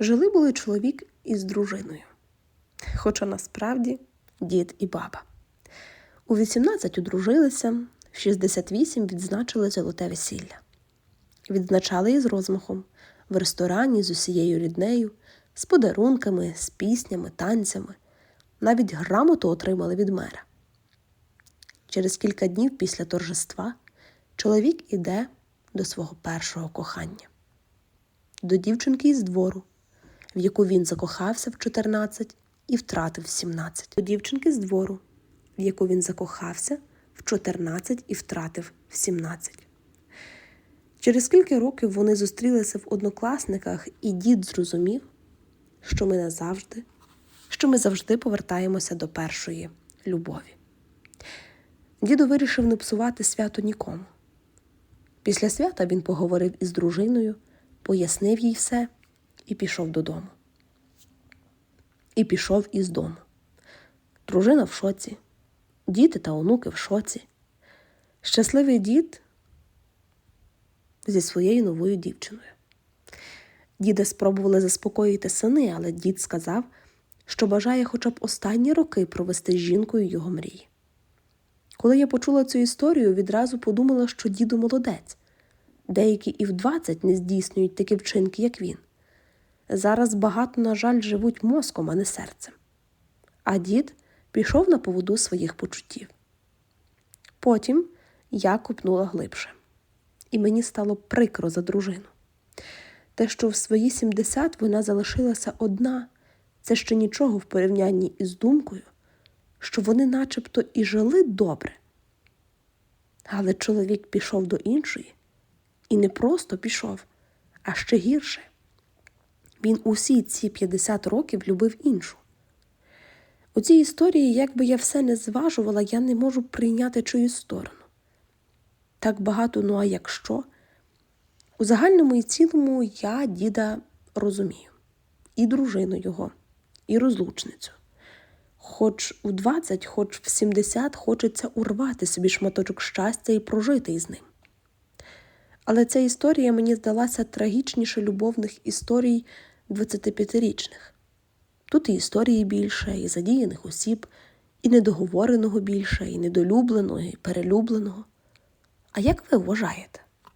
Жили були чоловік із дружиною, хоча насправді дід і баба. У 18 одружилися, в 68 відзначили золоте весілля. Відзначали із розмахом в ресторані з усією ріднею, з подарунками, з піснями, танцями. Навіть грамоту отримали від мера. Через кілька днів після торжества чоловік іде до свого першого кохання, до дівчинки із двору, в яку він закохався в 14 і втратив в 17. До дівчинки з двору, в яку він закохався в 14 і втратив в 17. Через кілька років вони зустрілися в однокласниках, і дід зрозумів, що ми назавжди, що ми завжди повертаємося до першої любові. Дідо вирішив не псувати свято нікому. Після свята він поговорив із дружиною, пояснив їй все і пішов додому. І пішов із дому. Дружина в шоці, діти та онуки в шоці. Щасливий дід зі своєю новою дівчиною. Діда спробували заспокоїти сини, але дід сказав, що бажає хоча б останні роки провести з жінкою його мрії. Коли я почула цю історію, відразу подумала, що діду молодець. Деякі і в 20 не здійснюють такі вчинки, як він. Зараз багато, на жаль, живуть мозком, а не серцем. А дід пішов на поводу своїх почуттів. Потім я копнула глибше, і мені стало прикро за дружину. Те, що в свої 70 вона залишилася одна, це ще нічого в порівнянні із думкою, що вони начебто і жили добре. Але чоловік пішов до іншої і не просто пішов, а ще гірше. Він усі ці 50 років любив іншу. У цій історії, як би я все не зважувала, я не можу прийняти чиюсь сторону. Так багато, ну а якщо? У загальному і цілому я діда розумію, і дружину його, і розлучницю. Хоч у 20, хоч в 70 хочеться урвати собі шматочок щастя і прожити із ним. Але ця історія мені здалася трагічніше любовних історій 25-річних. Тут і історії більше, і задіяних осіб, і недоговореного більше, і недолюбленого, і перелюбленого. А як ви вважаєте?